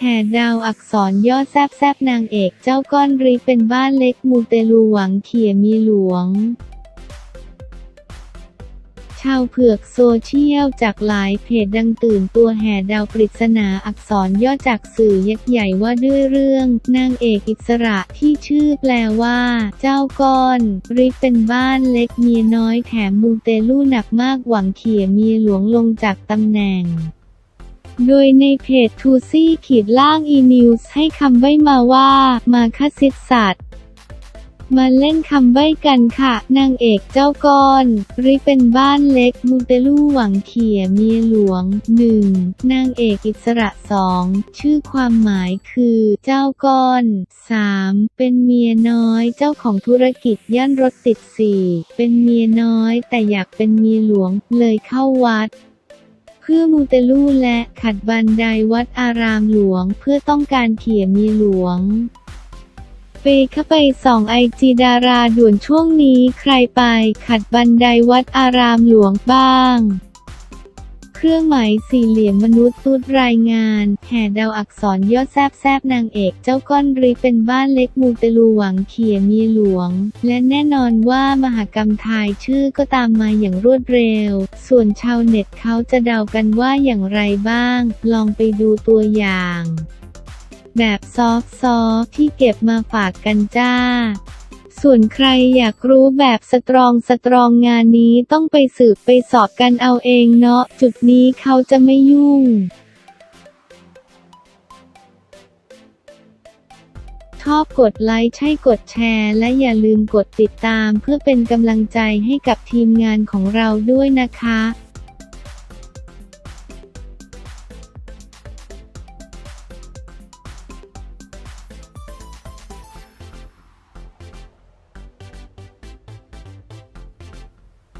แห่ดาวอักษรย่อแซบแซบนางเอกเจ้าก้อนริเป็นบ้านเล็กมูเตลูหวังเขี่ยมีหลวง ชาวเผือกโซเชียลจากหลายเพจดังตื่นตัวแห่ดาวปริศนาอักษรย่อจากสื่อยักษ์ใหญ่ว่าด้วยเรื่องนางเอกอิสระที่ชื่อแปลว่า เจ้าก้อนริเป็นบ้านเล็กเมียน้อยแถมมูเตลูหนักมากหวังเขี่ยมีหลวงลงจากตำแหน่ง โดยในเพจทูซี่ขีดล่างอีนิวส์ให้คำใบ้มาว่า มาคสิทธิ์สัตว์มาเล่นคำใบ้กันค่ะ นางเอกเจ้าก้อนริเป็นบ้านเล็กมูเตลูหวังเขียเมียหลวงหนึ่งนางเอกอิสระสองชื่อความหมายคือ เจ้าก้อนสามเป็นเมียน้อยเจ้าของธุรกิจย่านรถติดสี่เป็นเมียน้อยแต่อยากเป็นเมียหลวงเลยเข้าวัด เพื่อมูเตลูและขัดบันไดวัดอารามหลวงเพื่อต้องการเขี่ยมีหลวงไปเข้าไปส่องไอจีดาราด่วนช่วงนี้ใครไปขัดบันไดวัดอารามหลวงบ้าง ครื่องหมายสี่เหลี่ยมมนุษย์ตุดรายงาน แห่ดาวอักษรย่อแซบแซบนางเอกเจ้าก้อนริเป็นบ้านเล็กมูเตลูหวังเขียเมียหลวง และแน่นอนว่ามหากรรมทายชื่อก็ตามมาอย่างรวดเร็ว ส่วนชาวเน็ตเขาจะเดากันว่าอย่างไรบ้าง ลองไปดูตัวอย่าง แบบซอฟซอฟที่เก็บมาฝากกันจ้า ส่วนใครอยากรู้แบบสตรองสตรองงานนี้ต้องไปสืบไปสอบกันเอาเองเนาะ จุดนี้เขาจะไม่ยุ่งชอบกดไลค์ใช่กดแชร์ และอย่าลืมกดติดตามเพื่อเป็นกำลังใจให้กับทีมงานของเราด้วยนะคะ